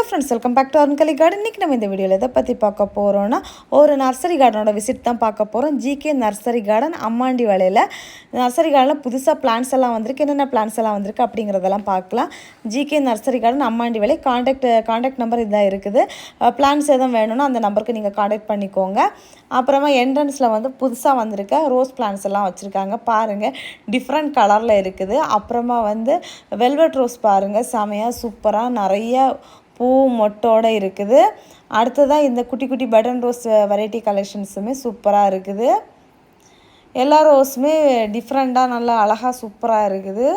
Hello friends welcome back to Arunkali garden இன்றைக்கி நம்ம இந்த வீடியோவில் எதை பற்றி பார்க்க போகிறோன்னா ஒரு நர்சரி கார்டனோட விசிட் தான் பார்க்க போகிறோம் ஜிகே நர்சரி கார்டன் அம்மாண்டி வலையில். நர்சரி கார்டனில் புதுசாக பிளான்ஸ் எல்லாம் வந்திருக்கு. என்னென்ன பிளான்ஸ் எல்லாம் வந்திருக்கு அப்படிங்கிறதெல்லாம் பார்க்கலாம். ஜிகே நர்சரி கார்டன் அம்மாண்டி வலை காண்டாக்ட் காண்டாக்ட் நம்பர் இதான் இருக்குது. பிளான்ஸ் எதுவும் வேணும்னா அந்த நம்பருக்கு நீங்கள் காண்டாக்ட் பண்ணிக்கோங்க. அப்புறமா என்ட்ரன்ஸில் வந்து புதுசாக வந்திருக்க ரோஸ் பிளான்ஸ் எல்லாம் வச்சுருக்காங்க. பாருங்கள் டிஃப்ரெண்ட் கலரில் இருக்குது. அப்புறமா வந்து வெல்வெட் ரோஸ் பாருங்கள் செமையாக சூப்பராக நிறைய பூ மொட்டோட இருக்குது. அடுத்ததாக இந்த குட்டி குட்டி பட்டன் ரோஸ் வெரைட்டி கலெக்ஷன்ஸுமே சூப்பராக இருக்குது. எல்லா ரோஸுமே டிஃப்ரெண்ட்டாக நல்லா அழகாக சூப்பராக இருக்குது.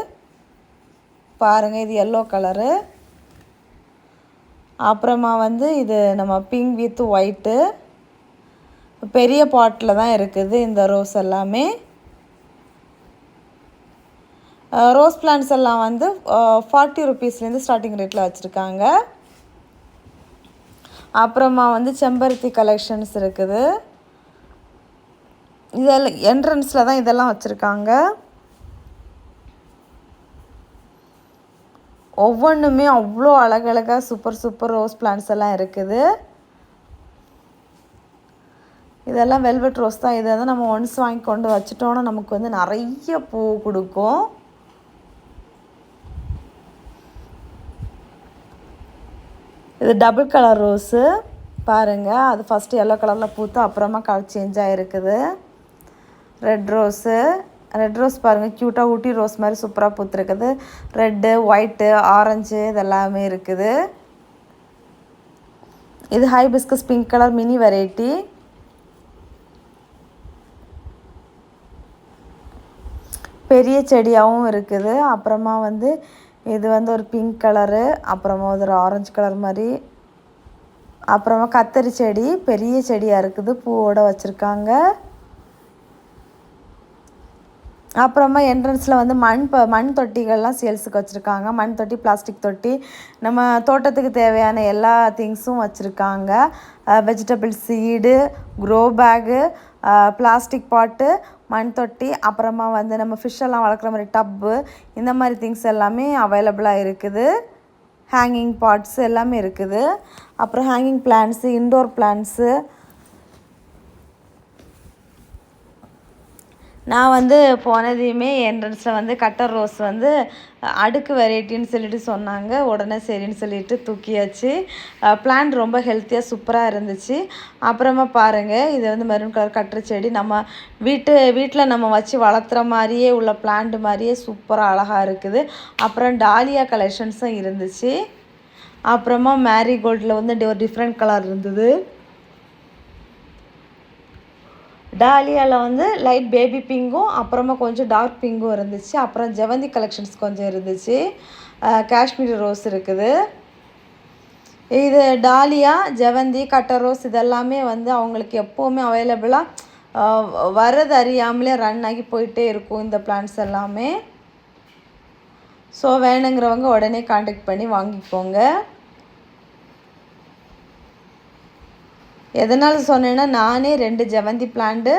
பாருங்கள் இது எல்லோ கலரு அப்புறமா வந்து இது நம்ம பிங்க் வித் ஒயிட்டு பெரிய பாட்டில் தான் இருக்குது இந்த ரோஸ் எல்லாமே. ரோஸ் பிளான்ஸ் எல்லாம் வந்து ஃபார்ட்டி ருபீஸ்லேருந்து ஸ்டார்டிங் ரேட்டில் வச்சுருக்காங்க. அப்புறமா வந்து செம்பருத்தி கலெக்ஷன்ஸ் இருக்குது. இதெல்லாம் என்ட்ரன்ஸில் தான் இதெல்லாம் வச்சுருக்காங்க. ஒவ்வொன்றுமே அவ்வளோ அழகழகாக சூப்பர் சூப்பர் ரோஸ் பிளான்ஸ் எல்லாம் இருக்குது. இதெல்லாம் வெல்வெட் ரோஸ் தான். இதை வந்து நம்ம ஒன்ஸ் வாங்கி கொண்டு வச்சிட்டோன்னா நமக்கு வந்து நிறைய பூ கொடுக்கும். இது டபுள் கலர் ரோஸு பாருங்கள் அது ஃபஸ்ட்டு எல்லோ கலரில் பூத்து அப்புறமா கலர் சேஞ்ச் ஆகிருக்குது ரெட் ரோஸு ரெட் ரோஸ் பாருங்கள் க்யூட்டாக ஊட்டி ரோஸ் மாதிரி சூப்பராக பூத்துருக்குது. ரெட்டு ஒயிட்டு ஆரஞ்சு இதெல்லாமே இருக்குது. இது hibiscus pink colour mini variety பெரிய செடியாகவும் இருக்குது. அப்புறமா வந்து இது வந்து ஒரு பிங்க் கலரு அப்புறமா ஒரு ஆரஞ்சு கலர் மாதிரி. அப்புறமா கத்தரி செடி பெரிய செடியாக இருக்குது பூவோட வச்சுருக்காங்க. அப்புறமா என்ட்ரன்ஸில் வந்து மண் ப மண் தொட்டிகள்லாம் சேல்ஸுக்கு வச்சுருக்காங்க. மண் தொட்டி பிளாஸ்டிக் தொட்டி. நம்ம தோட்டத்துக்கு தேவையான எல்லா திங்ஸும் வச்சுருக்காங்க. Vegetable seed grow bag plastic pot மண் தொட்டி அப்புறமா வந்து நம்ம ஃபிஷ்ஷெல்லாம் வளர்க்குற மாதிரி டப்பு இந்த மாதிரி திங்ஸ் எல்லாமே அவைலபிளாக இருக்குது. ஹேங்கிங் பாட்ஸ் எல்லாமே இருக்குது. அப்புறம் ஹேங்கிங் பிளான்ஸு இன்டோர் பிளான்ஸு நான் வந்து போனதையுமே என்ட்ரன்ஸில் வந்து கட்டர் ரோஸ் வந்து அடுக்கு வெரைட்டின்னு சொல்லிட்டு சொன்னாங்க. உடனே சரின்னு சொல்லிட்டு தூக்கியாச்சு. பிளான்ட் ரொம்ப ஹெல்த்தியாக சூப்பராக இருந்துச்சு. அப்புறமா பாருங்கள் இது வந்து மெரூன் கலர் கட்டுற செடி. நம்ம வீட்டு வீட்டில் நம்ம வச்சு வளர்த்துற மாதிரியே உள்ள பிளான்ட் மாதிரியே சூப்பராக அழகாக இருக்குது. அப்புறம் டாலியா கலெக்ஷன்ஸும் இருந்துச்சு. அப்புறமா மேரிகோல்டில் வந்து ஒரு டிஃப்ரெண்ட் கலர் இருந்தது. டாலியாவில் வந்து லைட் பேபி பிங்கும் அப்புறமா கொஞ்சம் டார்க் பிங்கும் இருந்துச்சு. அப்புறம் ஜெவந்தி கலெக்ஷன்ஸ் கொஞ்சம் இருந்துச்சு. காஷ்மீரி ரோஸ் இருக்குது. இது டாலியா ஜெவந்தி கட்டர் ரோஸ் இதெல்லாமே வந்து அவங்களுக்கு எப்போவுமே அவைலபிளாக வர்றது அறியாமலே ரன் ஆகி போயிட்டே இருக்கும் இந்த பிளான்ஸ் எல்லாமே. ஸோ வேணுங்கிறவங்க உடனே காண்டாக்ட் பண்ணி வாங்கிக்கோங்க. எதனால் சொன்னேன்னா நானே ரெண்டு ஜெவந்தி பிளான்ட்டு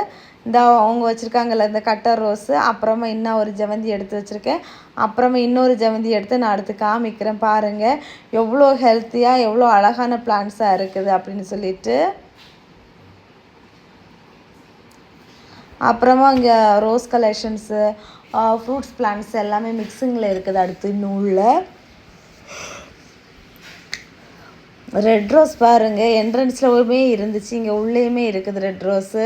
இந்த அவங்க வச்சுருக்காங்கல்ல இந்த கட்டர் ரோஸு அப்புறமா இன்னும் ஒரு ஜெவந்தி எடுத்து வச்சுருக்கேன். அப்புறமா இன்னொரு ஜெவந்தி எடுத்து நான் அடுத்து காமிக்கிறேன் பாருங்கள் எவ்வளோ ஹெல்த்தியாக எவ்வளோ அழகான பிளான்ஸாக இருக்குது அப்படின்னு சொல்லிட்டு. அப்புறமா இங்கே ரோஸ் கலெக்ஷன்ஸு ஃப்ரூட்ஸ் பிளான்ஸ் எல்லாமே மிக்சிங்கில் இருக்குது அடுத்து நூலில். ரெட் ரோஸ் பாருங்கள் என்ட்ரன்ஸ்லவுமே இருந்துச்சு இங்கே உள்ளேயுமே இருக்குது ரெட் ரோஸு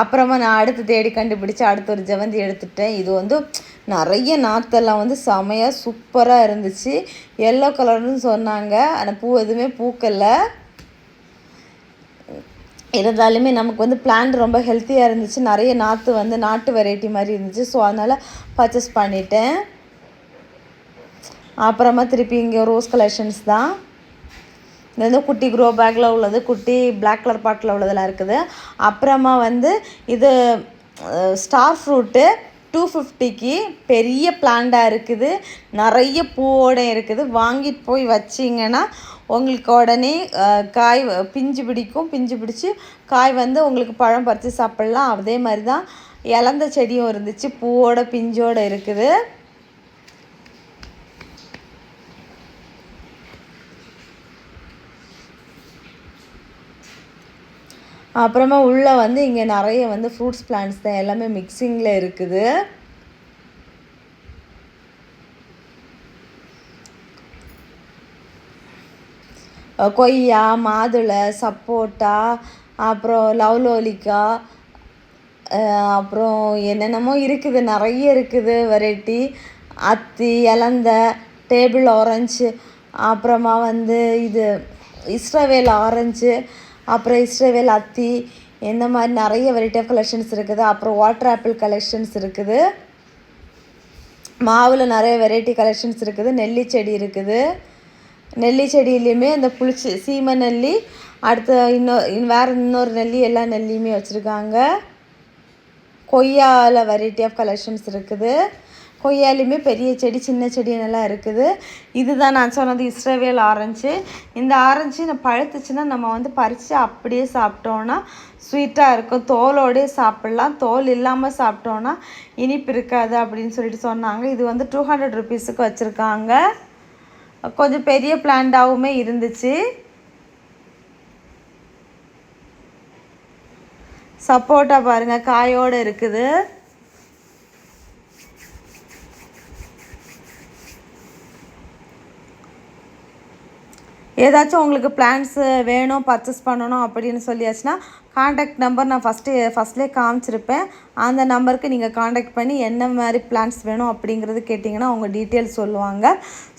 அப்புறமா நான் அடுத்து தேடி கண்டுபிடிச்சி அடுத்து ஒரு ஜவந்தி எடுத்துட்டேன். இது வந்து நிறைய நாற்றெல்லாம் வந்து செமையாக சூப்பராக இருந்துச்சு. எல்லோ கலர்னு சொன்னாங்க ஆனால் பூ எதுவுமே பூக்கலை. இருந்தாலுமே நமக்கு வந்து பிளான்ட் ரொம்ப ஹெல்த்தியாக இருந்துச்சு. நிறைய நாற்று வந்து நாட்டு வெரைட்டி மாதிரி இருந்துச்சு. ஸோ அதனால் பர்ச்சேஸ் பண்ணிட்டேன். அப்புறமா திருப்பி இங்கே ரோஸ் கலெக்ஷன்ஸ் தான். இது வந்து குட்டி க்ரோ பேக்கில் உள்ளது குட்டி பிளாக் கலர் பாட்டில் உள்ளதெல்லாம் இருக்குது. அப்புறமா வந்து இது ஸ்டார் ஃப்ரூட்டு டூ ஃபிஃப்டிக்கு பெரிய பிளான்டாக இருக்குது. நிறைய பூவோட இருக்குது. வாங்கிட்டு போய் வச்சிங்கன்னா உங்களுக்கு உடனே காய் பிஞ்சு பிடிக்கும். பிஞ்சு பிடிச்சி காய் வந்து உங்களுக்கு பழம் பறித்து சாப்பிட்லாம். அதே மாதிரி தான் இலந்த செடியும் இருந்துச்சு. பூவோட பிஞ்சோடு இருக்குது. அப்புறமா உள்ளே வந்து இங்கே நிறைய வந்து ஃப்ரூட்ஸ் பிளான்ட்ஸ் தான் எல்லாமே மிக்சிங்கில் இருக்குது. கொய்யா மாதுளை சப்போட்டா அப்புறம் லவ்லோலிக்கா அப்புறம் என்னென்னமோ இருக்குது நிறைய இருக்குது வெரைட்டி அத்தி இலந்த டேபிள் ஆரஞ்சு அப்புறமா வந்து இது இஸ்ரவேல் ஆரஞ்சு அப்புறம் இஸ்ரேவேல் அத்தி இந்த மாதிரி நிறைய வெரைட்டி ஆஃப் கலெக்ஷன்ஸ் இருக்குது. அப்புறம் வாட்டர் ஆப்பிள் கலெக்ஷன்ஸ் இருக்குது. மாவில் நிறைய வெரைட்டி கலெக்ஷன்ஸ் இருக்குது. நெல்லி செடி இருக்குது. நெல்லி செடியிலையுமே அந்த புளிச்சி சீமை நெல்லி அடுத்து இன்னொரு வேறு இன்னொரு நெல்லி எல்லா நெல்லியுமே வச்சுருக்காங்க. கொய்யாவில் வெரைட்டி ஆஃப் கலெக்ஷன்ஸ் இருக்குது. கொய்யாலையுமே பெரிய செடி சின்ன செடி நல்லா இருக்குது. இதுதான் நான் சொன்னது இஸ்ரவேல் ஆரஞ்சு. இந்த ஆரஞ்சு நான் பழுத்துச்சுன்னா நம்ம வந்து பறித்து அப்படியே சாப்பிட்டோன்னா ஸ்வீட்டாக இருக்கும். தோலோடே சாப்பிட்லாம். தோல் இல்லாமல் சாப்பிட்டோன்னா இனிப்பு இருக்காது அப்படின்னு சொல்லிட்டு சொன்னாங்க. இது வந்து டூ ஹண்ட்ரட் ருபீஸுக்கு வச்சுருக்காங்க. கொஞ்சம் பெரிய பிளான்டாகவுமே இருந்துச்சு. சப்போட்டா பாருங்கள் காயோடு இருக்குது. ஏதாச்சும் உங்களுக்கு பிளான்ஸு வேணும் பர்ச்சேஸ் பண்ணணும் அப்படின்னு சொல்லியாச்சுன்னா காண்டாக்ட் நம்பர் நான் ஃபஸ்ட்டு ஃபஸ்ட்லேயே காமிச்சிருப்பேன். அந்த நம்பருக்கு நீங்கள் காண்டாக்ட் பண்ணி என்ன மாதிரி பிளான்ஸ் வேணும் அப்படிங்கிறது கேட்டிங்கன்னா அவங்க டீட்டெயில்ஸ் சொல்லுவாங்க.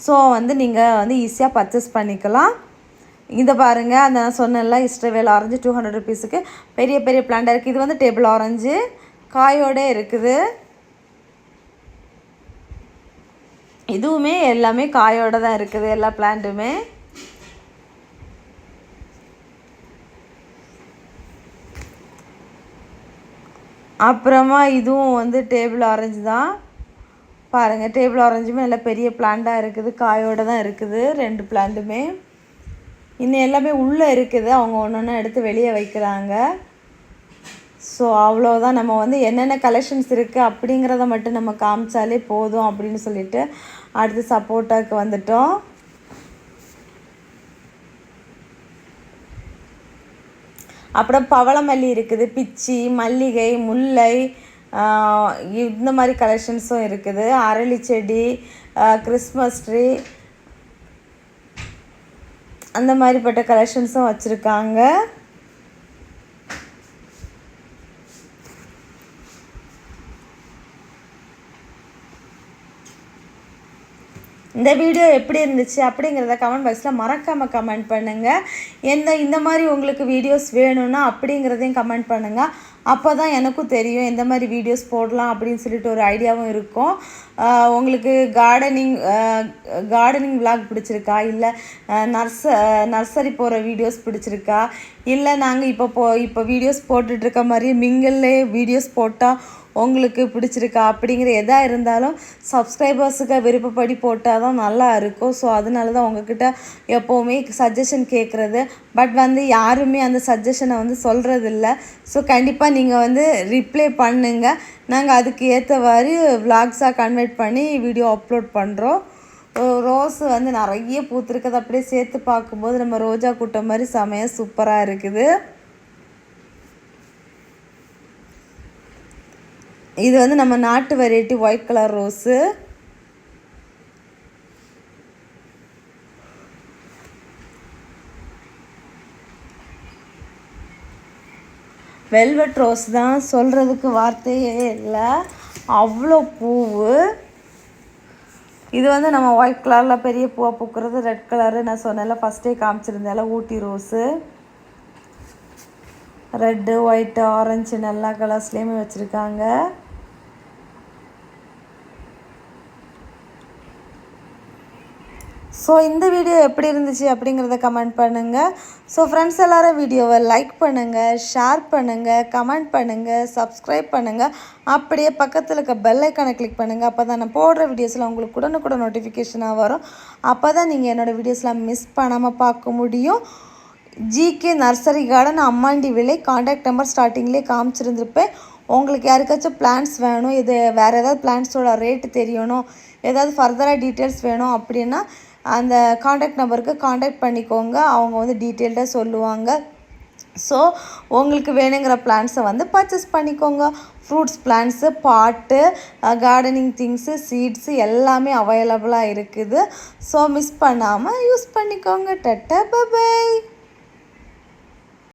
ஸோ வந்து நீங்கள் வந்து ஈஸியாக பர்ச்சேஸ் பண்ணிக்கலாம். இதை பாருங்கள் அந்த நான் சொன்னேன்ல இஸ்ட்ரவேல் ஆரஞ்சு டூ ஹண்ட்ரட் ருபீஸுக்கு பெரிய பெரிய பிளான்டாக இருக்குது இது வந்து டேபிள் ஆரஞ்சு காயோடே இருக்குது. இதுவுமே எல்லாமே காயோட தான் இருக்குது எல்லா பிளான்ட்டுமே அப்புறமா இதுவும் வந்து டேபிள் ஆரஞ்சு தான். பாருங்கள் டேபிள் ஆரஞ்சுமே நல்லா பெரிய பிளான்ட்டாக இருக்குது. காயோடு தான் இருக்குது ரெண்டு பிளான்ட்டுமே இன்னும் எல்லாமே உள்ளே இருக்குது. அவங்க ஒன்று ஒன்று எடுத்து வெளியே வைக்கிறாங்க. ஸோ அவ்வளோதான் நம்ம வந்து என்னென்ன கலெக்ஷன்ஸ் இருக்குது அப்படிங்கிறத மட்டும் நம்ம காமிச்சாலே போதும் அப்படின்னு சொல்லிட்டு அடுத்து சப்போட்டாவுக்கு வந்துட்டோம். அப்புறம் பவளமல்லி இருக்குது பிச்சி மல்லிகை முல்லை இந்த மாதிரி கலெக்ஷன்ஸும் இருக்குது. அரளி செடி கிறிஸ்மஸ் ட்ரீ அந்த மாதிரிப்பட்ட கலெக்ஷன்ஸும் வச்சுருக்காங்க. இந்த வீடியோ எப்படி இருந்துச்சு அப்படிங்கிறத கமெண்ட் பாக்ஸில் மறக்காமல் கமெண்ட் பண்ணுங்கள் எந்த இந்த மாதிரி உங்களுக்கு வீடியோஸ் வேணும்னா அப்படிங்கிறதையும் கமெண்ட் பண்ணுங்கள் அப்போ தான் எனக்கும் தெரியும் எந்த மாதிரி வீடியோஸ் போடலாம் அப்படின்னு சொல்லிட்டு ஒரு ஐடியாவும் இருக்கும். உங்களுக்கு கார்டனிங் கார்டனிங் விளாக் பிடிச்சிருக்கா? இல்லை நர்ச நர்சரி போகிற வீடியோஸ் பிடிச்சிருக்கா? இல்லை நாங்கள் இப்போ போ இப்போ வீடியோஸ் போட்டுட்ருக்க மாதிரி மிங்கல்லே வீடியோஸ் போட்டால் உங்களுக்கு பிடிச்சிருக்கா அப்படிங்கிற எதாக இருந்தாலும் சப்ஸ்கிரைபர்ஸுக்கு விருப்பப்படி போட்டால் தான் நல்லா இருக்கும். ஸோ அதனால தான் உங்ககிட்ட எப்போவுமே சஜஷன் கேட்குறது பட் வந்து யாருமே அந்த சஜஷனை வந்து சொல்கிறதில்ல ஸோ கண்டிப்பாக நீங்கள் வந்து ரிப்ளை பண்ணுங்கள் நாங்கள் அதுக்கு ஏற்றவாறு விலாக்ஸாக கன்வெர்ட் பண்ணி வீடியோ அப்லோட் பண்ணுறோம் ரோஸ் வந்து நிறைய பூத்துருக்குது. அப்படியே சேர்த்து பார்க்கும்போது நம்ம ரோஜா கூட்டம் மாதிரி செமையாக சூப்பராக இருக்குது. இது வந்து நம்ம நாட்டு variety white colour rose velvet rose தான் சொல்கிறதுக்கு வார்த்தையே இல்லை. அவ்வளோ பூவு. இது வந்து நம்ம ஒயிட் கலரில் பெரிய பூவை பூக்கிறது ரெட் கலரு நான் சொன்னேன்ல ஃபஸ்ட்டே காமிச்சிருந்தேன்ல Ooty rose red white orange எல்லா கலர்ஸ்லேயுமே வச்சுருக்காங்க. ஸோ இந்த வீடியோ எப்படி இருந்துச்சு அப்படிங்கிறத கமெண்ட் பண்ணுங்கள் ஸோ ஃப்ரெண்ட்ஸ் எல்லோரும் வீடியோவை லைக் பண்ணுங்கள் ஷேர் பண்ணுங்கள் கமெண்ட் பண்ணுங்கள் சப்ஸ்கிரைப் பண்ணுங்கள் அப்படியே பக்கத்தில் இருக்க பெல் ஐக்கானை கிளிக் பண்ணுங்கள் அப்போ தான் நான் போடுற வீடியோஸில் உங்களுக்கு உடனுக்குட நோட்டிஃபிகேஷனாக வரும். அப்போ தான் நீங்கள் என்னோடய வீடியோஸ்லாம் மிஸ் பண்ணாமல் பார்க்க முடியும். ஜிகே நர்சரி கார்டன் அம்மாண்டி விலை காண்டாக்ட் நம்பர் ஸ்டார்டிங்லேயே காமிச்சிருந்துருப்பேன். உங்களுக்கு யாருக்காச்சும் பிளான்ஸ் வேணும் இது வேறு ஏதாவது பிளான்ஸோட ரேட்டு தெரியணும் ஏதாவது ஃபர்தராக டீட்டெயில்ஸ் வேணும் அப்படின்னா அந்த காண்டாக்ட் நம்பருக்கு காண்டாக்ட் பண்ணிக்கோங்க. அவங்க வந்து டீட்டெயில்டாக சொல்லுவாங்க. ஸோ உங்களுக்கு வேணுங்கிற பிளான்ஸை வந்து பர்ச்சேஸ் பண்ணிக்கோங்க. Fruits plants pot gardening things seeds எல்லாமே அவைலபிளாக இருக்குது. ஸோ மிஸ் பண்ணாமல் யூஸ் பண்ணிக்கோங்க. டட்ட பபாய்